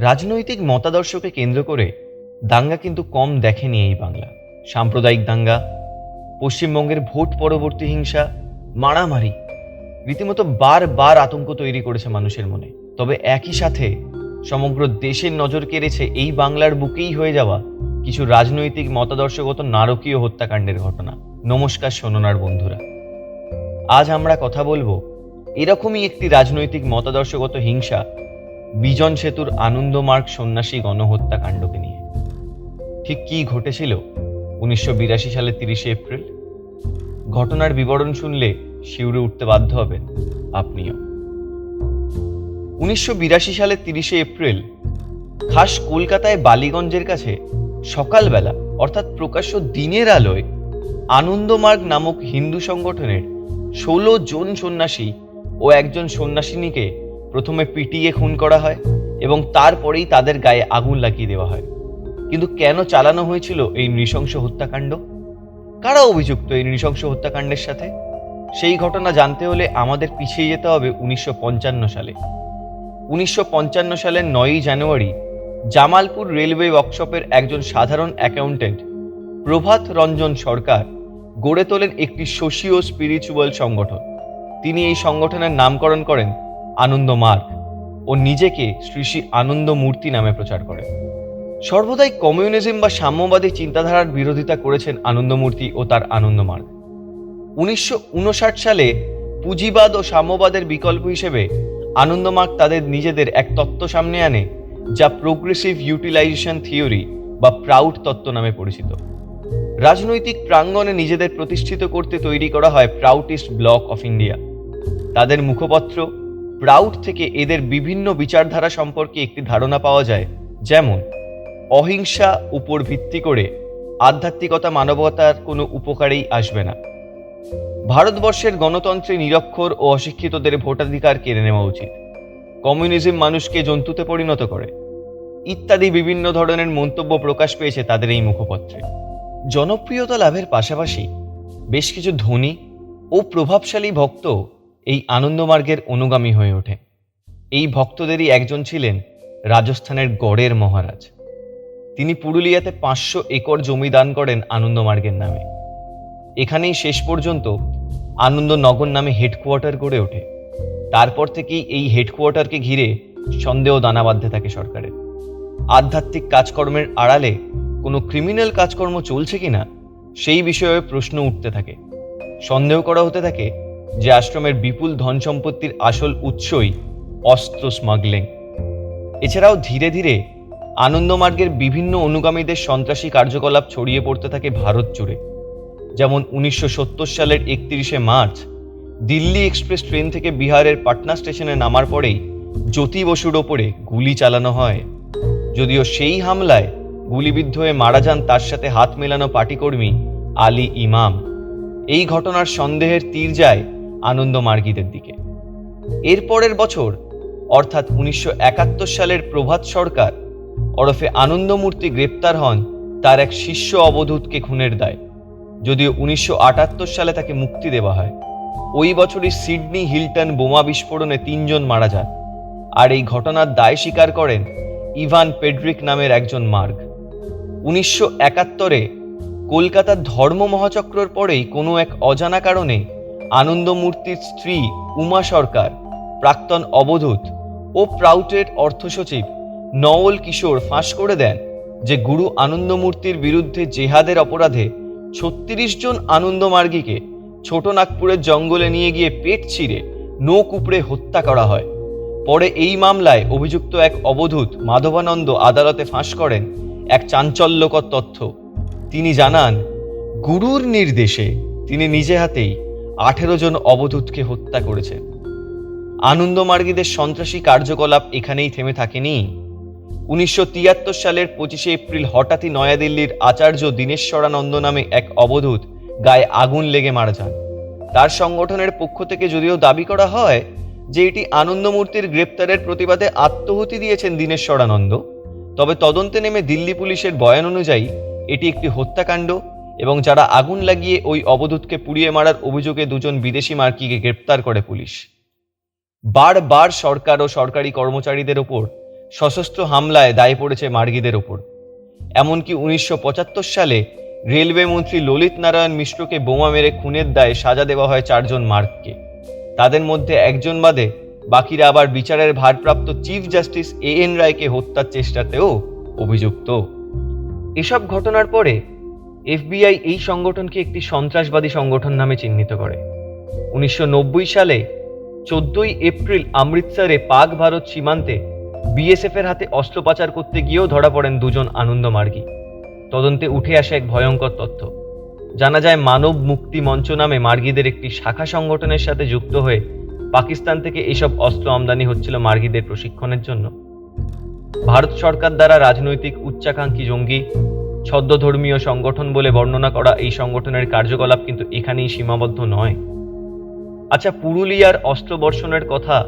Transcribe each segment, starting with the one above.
রাজনৈতিক মতাদর্শকে কেন্দ্র করে দাঙ্গা কিন্তু কম দেখেনি এই বাংলা। সাম্প্রদায়িক দাঙ্গা, পশ্চিমবঙ্গের ভোট পরবর্তী হিংসা, মারামারি, রীতিমতো বারবার আতঙ্ক তৈরি করেছে মানুষের মনে। তবে একই সাথে সমগ্র দেশের নজর কেড়েছে এই বাংলার বুকেই হয়ে যাওয়া কিছু রাজনৈতিক মতাদর্শগত নারকীয় হত্যাকাণ্ডের ঘটনা। নমস্কার সোননার বন্ধুরা। আজ আমরা কথা বলব এরকমই একটি রাজনৈতিক মতাদর্শগত হিংসা বিজন সেতুর আনন্দমার্গ সন্ন্যাসী গণহত্যাকাণ্ডকে নিয়ে। ঠিক কী ঘটেছিল উনিশশো বিরাশি সালের তিরিশে এপ্রিল? ঘটনার বিবরণ শুনলে শিউরে উঠতে বাধ্য হবেন আপনিও। উনিশশো বিরাশি সালের তিরিশে এপ্রিল, খাস কলকাতায় বালিগঞ্জের কাছে সকালবেলা, অর্থাৎ প্রকাশ্য দিনের আলোয়, আনন্দমার্গ নামক হিন্দু সংগঠনের ষোলো জন সন্ন্যাসী ও একজন সন্ন্যাসিনীকে প্রথমে পিটিয়ে খুন করা হয় এবং তারপরেই তাদের গায়ে আগুন লাগিয়ে দেওয়া হয়। কিন্তু কেন চালানো হয়েছিল এই নৃশংস হত্যাকাণ্ড? কারা অভিযুক্ত এই নৃশংস হত্যাকাণ্ডের সাথে? সেই ঘটনা জানতে হলে আমাদের পিছিয়ে যেতে হবে উনিশশো পঞ্চান্ন সালে। উনিশশো পঞ্চান্ন সালের নয়ই জানুয়ারি জামালপুর রেলওয়ে ওয়ার্কশপের একজন সাধারণ অ্যাকাউন্টেন্ট প্রভাত রঞ্জন সরকার, গড়ে তোলেন একটি সোশিও স্পিরিচুয়াল সংগঠন। তিনি এই সংগঠনের নামকরণ করেন আনন্দ মার্গ ও নিজেকে শ্রী শ্রী আনন্দ মূর্তি নামে প্রচার করেন সর্বদাই কমিউনিজম বা সাম্যবাদী চিন্তাধারার বিরোধিতা করেছেন আনন্দমূর্তি ও তার আনন্দমার্গ উনিশশো উনষাট সালে পুঁজিবাদ ও সাম্যবাদের বিকল্প হিসেবে আনন্দমার্গ তাদের নিজেদের এক তত্ত্ব সামনে আনে, যা প্রোগ্রেসিভ ইউটিলাইজেশন থিওরি বা প্রাউড তত্ত্ব নামে পরিচিত। রাজনৈতিক প্রাঙ্গণে নিজেদের প্রতিষ্ঠিত করতে তৈরি করা হয় প্রাউটিস্ট ব্লক অফ ইন্ডিয়া তাদের মুখপত্র প্রাউড থেকে এদের বিভিন্ন বিচারধারা সম্পর্কে একটি ধারণা পাওয়া যায়, যেমন, অহিংসা উপর ভিত্তি করে আধ্যাত্মিকতা মানবতার কোনো উপকারেই আসবে না। ভারতবর্ষের গণতন্ত্রে নিরক্ষর ও অশিক্ষিতদের ভোটাধিকার কেড়ে নেওয়া উচিত। কমিউনিজম মানুষকে জন্তুতে পরিণত করে। ইত্যাদি বিভিন্ন ধরনের মন্তব্য প্রকাশ পেয়েছে তাদের এই মুখপত্রে। জনপ্রিয়তা লাভের পাশাপাশি বেশ কিছু ধনী ও প্রভাবশালী ভক্ত এই আনন্দমার্গের অনুগামী হয়ে ওঠে। এই ভক্তদেরই একজন ছিলেন রাজস্থানের গড়ের মহারাজ। তিনি পুরুলিয়াতে পাঁচশো একর জমি দান করেন আনন্দমার্গের নামে। এখানেই শেষ পর্যন্ত আনন্দনগর নামে হেডকোয়ার্টার গড়ে ওঠে। তারপর থেকেই এই হেডকোয়ার্টারকে ঘিরে সন্দেহ দানা বাঁধতে থাকে সরকারের। আধ্যাত্মিক কাজকর্মের আড়ালে কোনো ক্রিমিনাল কাজকর্ম চলছে কিনা, সেই বিষয়ে প্রশ্ন উঠতে থাকে। সন্দেহ করা হতে থাকে যে আশ্রমের বিপুল ধন সম্পত্তির আসল উৎসই অস্ত্র স্মাগলিং। এছাড়াও ধীরে ধীরে আনন্দমার্গের বিভিন্ন অনুগামীদের সন্ত্রাসী কার্যকলাপ ছড়িয়ে পড়তে থাকে ভারত জুড়ে। যেমন উনিশশো সত্তর সালের একত্রিশে মার্চ, দিল্লি এক্সপ্রেস ট্রেন থেকে বিহারের পাটনা স্টেশনে নামার পরেই জ্যোতি বসুর ওপরে গুলি চালানো হয়। যদিও সেই হামলায় গুলিবিদ্ধ হয়ে মারা যান তার সাথে হাত মেলানো পার্টিকর্মী আলী ইমাম। এই ঘটনার সন্দেহের তীর যায় আনন্দ মার্গীদের দিকে। এর পরের বছর, অর্থাৎ উনিশশো একাত্তর সালের প্রভাত সরকার ওরফে আনন্দমূর্তি গ্রেপ্তার হন তার এক শিষ্য অবধূতকে খুনের দায়। যদিও উনিশশো আটাত্তর সালে তাকে মুক্তি দেওয়া হয়। ওই বছরই সিডনি হিলটন বোমা বিস্ফোরণে তিনজন মারা যান। আর এই ঘটনার দায় স্বীকার করেন ইভান পেড্রিক নামের একজন মার্গ। উনিশশো একাত্তরে কলকাতার ধর্ম মহাচক্রর পরেই কোনো এক অজানা কারণে আনন্দমূর্তির স্ত্রী উমা সরকার, প্রাক্তন অবধূত ও প্রাউটের অর্থসচিব নওল কিশোর ফাঁস করে দেন যে গুরু আনন্দমূর্তির বিরুদ্ধে জেহাদের অপরাধে ছত্রিশ জন আনন্দমার্গীকে ছোট নাগপুরের জঙ্গলে নিয়ে গিয়ে পেট ছিঁড়ে নৌক উপড়ে হত্যা করা হয়। পরে এই মামলায় অভিযুক্ত এক অবধূত মাধবানন্দ আদালতে ফাঁস করেন এক চাঞ্চল্যকর তথ্য। তিনি জানান, গুরুর নির্দেশে তিনি নিজে হাতেই আঠেরো জন অবধূতকে হত্যা করেছেন আনন্দমার্গীদের সন্ত্রাসী কার্যকলাপ এখানেই থেমে থাকেনি। উনিশশো তিয়াত্তর সালের পঁচিশে এপ্রিল হঠাৎই নয়াদিল্লির আচার্য দীনেশ্বরানন্দ নামে এক অবধূত গায়ে আগুন লেগে মারা যান। তার সংগঠনের পক্ষ থেকে যদিও দাবি করা হয় যে এটি আনন্দমূর্তির গ্রেপ্তারের প্রতিবাদে আত্মহুতি দিয়েছেন দীনেশ্বরানন্দ, তবে তদন্তে নেমে দিল্লি পুলিশের বয়ান অনুযায়ী এটি একটি হত্যাকাণ্ড এবং যারা আগুন লাগিয়ে ওই অবধূতকে পুড়িয়ে মারার অভিযোগে দুজন বিদেশি মার্কিকে গ্রেপ্তার করে পুলিশ। বারবার সরকার ও সরকারি কর্মচারীদের ওপর সশস্ত্র হামলায় দায় পড়েছে মার্গিদের ওপর। এমনকি উনিশশো পঁচাত্তর সালে রেলওয়ে মন্ত্রী ললিত নারায়ণ মিশ্রকে বোমা মেরে খুনের দায়ে সাজা দেওয়া হয় চারজন মার্ককে তাদের মধ্যে একজন বাদে বাকিরা আবার বিচারের ভারপ্রাপ্ত চিফ জাস্টিস এ এন রায়কে হত্যার চেষ্টাতেও অভিযুক্ত। এসব ঘটনার পরে এফবিআই এই সংগঠনকে একটি সন্ত্রাসবাদী সংগঠন নামে চিহ্নিত করে। উনিশশো নব্বই সালে চোদ্দই এপ্রিল অমৃতসরে পাক ভারত সীমান্তে বিএসএফ এর হাতে অস্ত্র পাচার করতে গিয়েও ধরা পড়েন দুজন আনন্দমার্গী তদন্তে উঠে আসে এক ভয়ঙ্কর তথ্য। জানা যায়, মানব মুক্তি মঞ্চ নামে মার্গীদের একটি শাখা সংগঠনের সাথে যুক্ত হয়ে পাকিস্তান থেকে এসব অস্ত্র আমদানি হচ্ছিল মার্গীদের প্রশিক্ষণের জন্য। ভারত সরকার দ্বারা রাজনৈতিক উচ্চাকাঙ্ক্ষী জঙ্গি ছদ্মধর্মীয় সংগঠন বলে বর্ণনা করা এই সংগঠনের কার্যকলাপ কিন্তু এখানেই সীমাবদ্ধ নয়। আচ্ছা পুরুলিয়ার অস্ত্র বর্ষণের কথা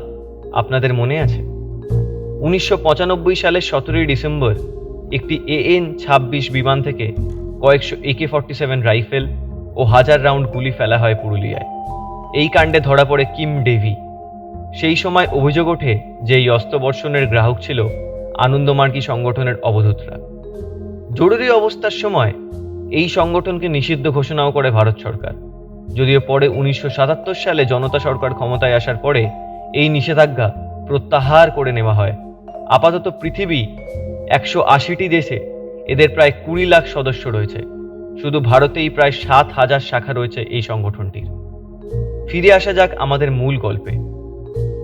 আপনাদের মনে আছে? উনিশশো পঁচানব্বই সালের সতেরোই ডিসেম্বর একটি এএন ছাব্বিশ বিমান থেকে কয়েকশো একে ফর্টি সেভেন রাইফেল ও হাজার রাউন্ড গুলি ফেলা হয় পুরুলিয়ায়। এই কাণ্ডে ধরা পড়ে কিম ডেভি। সেই সময় অভিযোগ ওঠে যে এই অস্ত্রবর্ষণের গ্রাহক ছিল আনন্দমার্গী সংগঠনের অবধূতরা। জরুরি অবস্থার সময় এই সংগঠনকে নিষিদ্ধ ঘোষণাও করে ভারত সরকার। যদিও পরে উনিশশো সাতাত্তর সালে জনতা সরকার ক্ষমতায় আসার পরে এই নিষেধাজ্ঞা প্রত্যাহার করে নেওয়া হয়। আপাতত পৃথিবী একশো আশিটি দেশে এদের প্রায় কুড়ি লাখ সদস্য রয়েছে। শুধু ভারতেই প্রায় সাত হাজার শাখা রয়েছে এই সংগঠনটির। ফিরে আসা যাক আমাদের মূল গল্পে।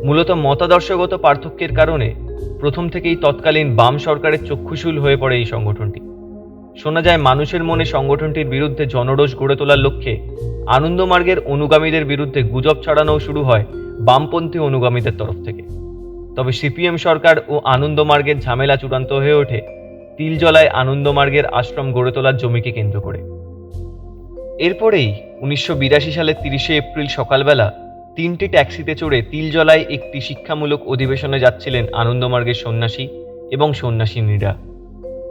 মূলত মতাদর্শগত পার্থক্যের কারণে প্রথম থেকেই তৎকালীন বাম সরকারের চক্ষুশূল হয়ে পড়ে এই সংগঠনটি। শোনা যায়, মানুষের মনে সংগঠনটির বিরুদ্ধে জনরোষ গড়ে তোলার লক্ষ্যে আনন্দমার্গের অনুগামীদের বিরুদ্ধে গুজব ছড়ানোও শুরু হয় বামপন্থী অনুগামীদের তরফ থেকে। তবে সিপিএম সরকার ও আনন্দমার্গের ঝামেলা চূড়ান্ত হয়ে ওঠে, তিলজলায় আনন্দমার্গের আশ্রম গড়ে তোলার জমিকে কেন্দ্র করে। এরপরেই উনিশশো বিরাশি সালের তিরিশে এপ্রিল সকালবেলা তিনটি ট্যাক্সিতে চড়ে তিলজলায় একটি শিক্ষামূলক অধিবেশনে যাচ্ছিলেন আনন্দমার্গের সন্ন্যাসী এবং সন্ন্যাসিনীরা।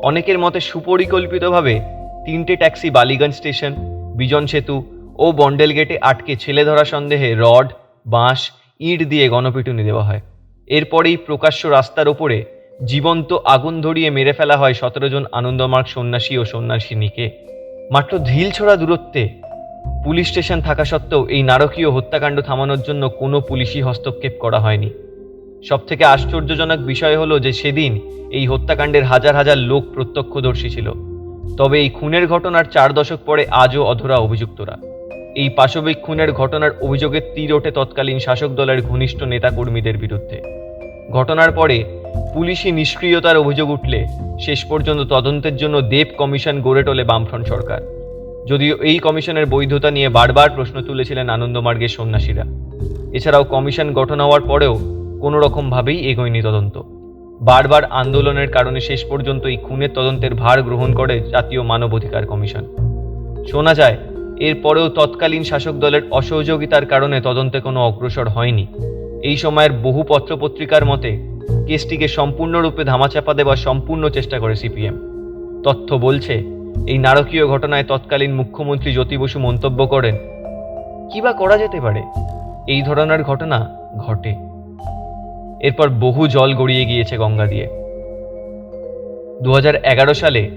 অনেকের মতে সুপরিকল্পিতভাবে তিনটে ট্যাক্সি বালিগঞ্জ স্টেশন, বিজন সেতু ও বন্ডেল গেটে আটকে ছেলে ধরা সন্দেহে রড, বাঁশ, ইট দিয়ে গণপিটুনি দেওয়া হয়। এরপরেই প্রকাশ্য রাস্তার ওপরে জীবন্ত আগুন ধরিয়ে মেরে ফেলা হয় সতেরো জন আনন্দমার্গ সন্ন্যাসী ও সন্ন্যাসিনীকে। মাত্র ঢিল ছড়া দূরত্বে পুলিশ স্টেশন থাকা সত্ত্বেও এই নারকীয় হত্যাকাণ্ড থামানোর জন্য কোনো পুলিশি হস্তক্ষেপ করা হয়নি। সবথেকে আশ্চর্যজনক বিষয় হলো যে সেদিন এই হত্যাকাণ্ডের হাজার হাজার লোক প্রত্যক্ষদর্শী ছিল। তবে এই খুনের ঘটনার চার দশক পরে আজও অধরা অভিযুক্তরা। এই পাশবিক খুনের ঘটনার অভিযোগের তীর ওঠে তৎকালীন শাসক দলের ঘনিষ্ঠ নেতাকর্মীদের বিরুদ্ধে। ঘটনার পরে পুলিশি নিষ্ক্রিয়তার অভিযোগ উঠলে শেষ পর্যন্ত তদন্তের জন্য দেব কমিশন গড়ে তোলে বামফ্রন্ট সরকার। যদিও এই কমিশনের বৈধতা নিয়ে বারবার প্রশ্ন তুলেছিলেন আনন্দমার্গের সন্ন্যাসীরা। এছাড়াও কমিশন গঠন হওয়ার পরেও কোনো রকমভাবেই এগোয়নি তদন্ত। বারবার আন্দোলনের কারণে শেষ পর্যন্ত এই খুনের তদন্তের ভার গ্রহণ করে জাতীয় মানবাধিকার কমিশন। শোনা যায়, এরপরেও তৎকালীন শাসক দলের অসহযোগিতার কারণে তদন্তে কোনো অগ্রসর হয়নি। এই সময়ের বহু পত্রপত্রিকার মতে, কেসটিকে সম্পূর্ণরূপে ধামাচাপা দেওয়ার সম্পূর্ণ চেষ্টা করে সিপিএম। তথ্য বলছে, এই নারকীয় ঘটনায় তৎকালীন মুখ্যমন্ত্রী জ্যোতি বসু মন্তব্য করেন, কি বা করা যেতে পারে? এই ধরনের ঘটনা ঘটে। এরপর বহু জল গড়িয়ে গিয়েছে গঙ্গা দিয়ে। দু হাজার এগারো সালে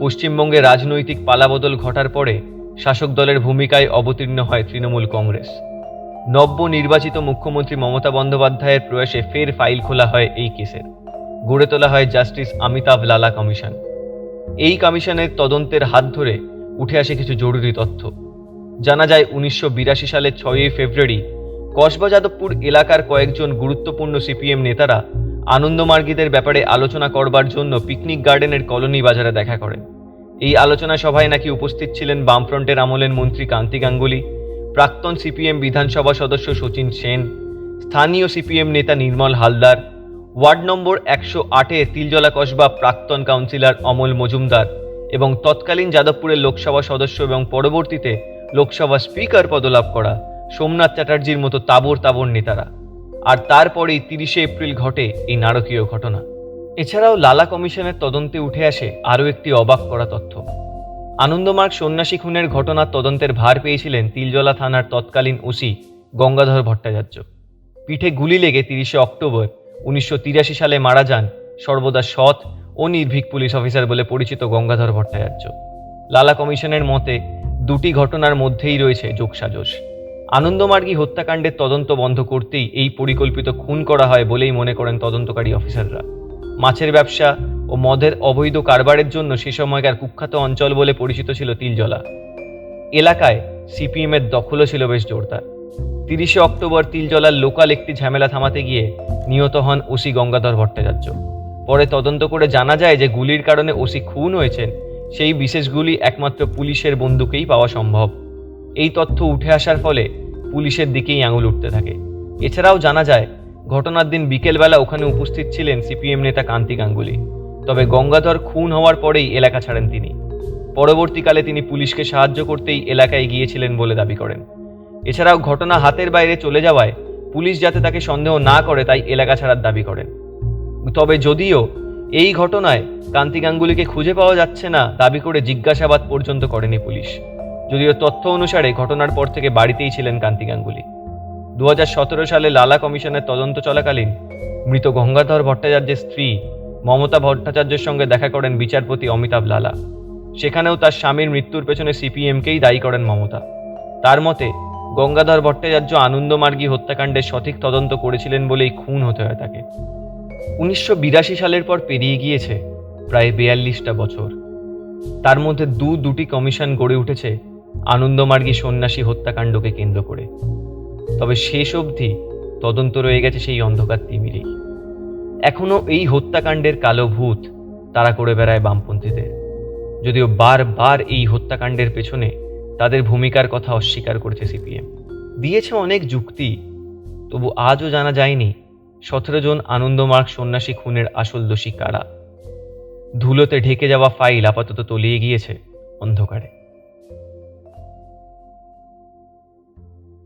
পশ্চিমবঙ্গে রাজনৈতিক পালাবদল ঘটার পরে শাসক দলের ভূমিকায় অবতীর্ণ হয় তৃণমূল কংগ্রেস। নব্য নির্বাচিত মুখ্যমন্ত্রী মমতা বন্দ্যোপাধ্যায়ের প্রয়াসে ফের ফাইল খোলা হয় এই কেসের। গড়ে তোলা হয় জাস্টিস অমিতাভ লালা কমিশন। এই কমিশনের তদন্তের হাত ধরে উঠে আসে কিছু জরুরি তথ্য। জানা যায়, উনিশশো বিরাশি সালের ছয়ই ফেব্রুয়ারি কসবা যাদবপুর এলাকার কয়েকজন গুরুত্বপূর্ণ সিপিএম নেতারা আনন্দমার্গীদের ব্যাপারে আলোচনা করবার জন্য পিকনিক গার্ডেনের কলোনি বাজারে দেখা করেন। এই আলোচনা সভায় নাকি উপস্থিত ছিলেন বামফ্রন্টের আমলের মন্ত্রী কান্তি গাঙ্গুলি, প্রাক্তন সিপিএম বিধানসভা সদস্য সচিন সেন, স্থানীয় সিপিএম নেতা নির্মল হালদার, ওয়ার্ড নম্বর একশো আটে তিলজলা কসবা প্রাক্তন কাউন্সিলর অমল মজুমদার এবং তৎকালীন যাদবপুরের লোকসভা সদস্য এবং পরবর্তীতে লোকসভা স্পিকার পদলাভ করা সোমনাথ চ্যাটার্জির মতো তাবর তাবর নেতারা। আর তারপরেই তিরিশে এপ্রিল ঘটে এই নারকীয় ঘটনা। এছাড়াও লালা কমিশনের তদন্তে উঠে আসে আরও একটি অবাক করা তথ্য। আনন্দমার্গ সন্ন্যাসী খুনের ঘটনার তদন্তের ভার পেয়েছিলেন তিলজলা থানার তৎকালীন ওসি গঙ্গাধর ভট্টাচার্য। পিঠে গুলি লেগে তিরিশে অক্টোবর উনিশশো তিরাশি সালে মারা যান সর্বদা সৎ ও নির্ভীক পুলিশ অফিসার বলে পরিচিত গঙ্গাধর ভট্টাচার্য। লালা কমিশনের মতে, দুটি ঘটনার মধ্যেই রয়েছে যোগসাজশ। আনন্দমার্গী হত্যাকাণ্ডের তদন্ত বন্ধ করতেই এই পরিকল্পিত খুন করা হয় বলেই মনে করেন তদন্তকারী অফিসাররা। মাছের ব্যবসা ও মদের অবৈধ কারবারের জন্য সে সময়কার কুখ্যাত অঞ্চল বলে পরিচিত ছিল তিলজলা। এলাকায় সিপিএম এর দখলও ছিল বেশ জোরদার। তিরিশে অক্টোবর তিলজলার লোকাল একটি ঝামেলা থামাতে গিয়ে নিহত হন ওসি গঙ্গাধর ভট্টাচার্য। পরে তদন্ত করে জানা যায় যে গুলির কারণে ওসি খুন হয়েছেন, সেই বিশেষ গুলি একমাত্র পুলিশের বন্দুকেই পাওয়া সম্ভব। এই তথ্য উঠে আসার ফলে পুলিশের দিকেই আঙুল উঠতে থাকে। এছাড়াও জানা যায়, ঘটনার দিন বিকেলবেলা ওখানে উপস্থিত ছিলেন সিপিএম নেতা কান্তি গাঙ্গুলি। তবে গঙ্গাধর খুন হওয়ার পরেই এলাকা ছাড়েন তিনি। পরবর্তীকালে তিনি পুলিশকে সাহায্য করতেই এলাকায় গিয়েছিলেন বলে দাবি করেন। এছাড়াও ঘটনা হাতের বাইরে চলে যাওয়ায় পুলিশ যাতে তাকে সন্দেহ না করে তাই এলাকা ছাড়ার দাবি করেন। তবে যদিও এই ঘটনায় কান্তি গাঙ্গুলিকে খুঁজে পাওয়া যাচ্ছে না, দাবি করে জিজ্ঞাসাবাদ পর্যন্ত করেনি পুলিশ। যদিও তথ্য অনুসারে ঘটনার পর থেকে বাড়িতেই ছিলেন কান্তি গাঙ্গুলি। দু হাজার সতেরো সালে লালা কমিশনের তদন্ত চলাকালীন মৃত গঙ্গাধর ভট্টাচার্যের স্ত্রী মমতা ভট্টাচার্যের সঙ্গে দেখা করেন বিচারপতি অমিতাভ লালা। সেখানেও তার স্বামীর মৃত্যুর পেছনে সিপিএমকেই দায়ী করেন মমতা। তার মতে, গঙ্গাধর ভট্টাচার্য আনন্দমার্গী হত্যাকাণ্ডের সঠিক তদন্ত করেছিলেন বলেই খুন হতে হয় তাকে। উনিশশো বিরাশি সালের পর পেরিয়ে গিয়েছে প্রায় বেয়াল্লিশটা বছর। তার মধ্যে দু দুটি কমিশন গড়ে উঠেছে আনন্দমার্গী সন্ন্যাসী হত্যাকাণ্ডকে কেন্দ্র করে। তবে শেষ অবধি তদন্ত রয়ে গেছে সেই অন্ধকার তিমিরেই। এখনও এই হত্যাকাণ্ডের কালো ভূত তারা করে বেড়ায় বামপন্থীদের। যদিও বারবার এই হত্যাকাণ্ডের পেছনে তাদের ভূমিকার কথা অস্বীকার করেছে সিপিএম। দিয়েছে অনেক যুক্তি, তবু আজও জানা যায়নি সতেরো জন আনন্দমার্গ সন্ন্যাসী খুনের আসল দোষী কারা। ধুলোতে ঢেকে যাওয়া ফাইল আপাতত তলিয়ে গিয়েছে অন্ধকারে।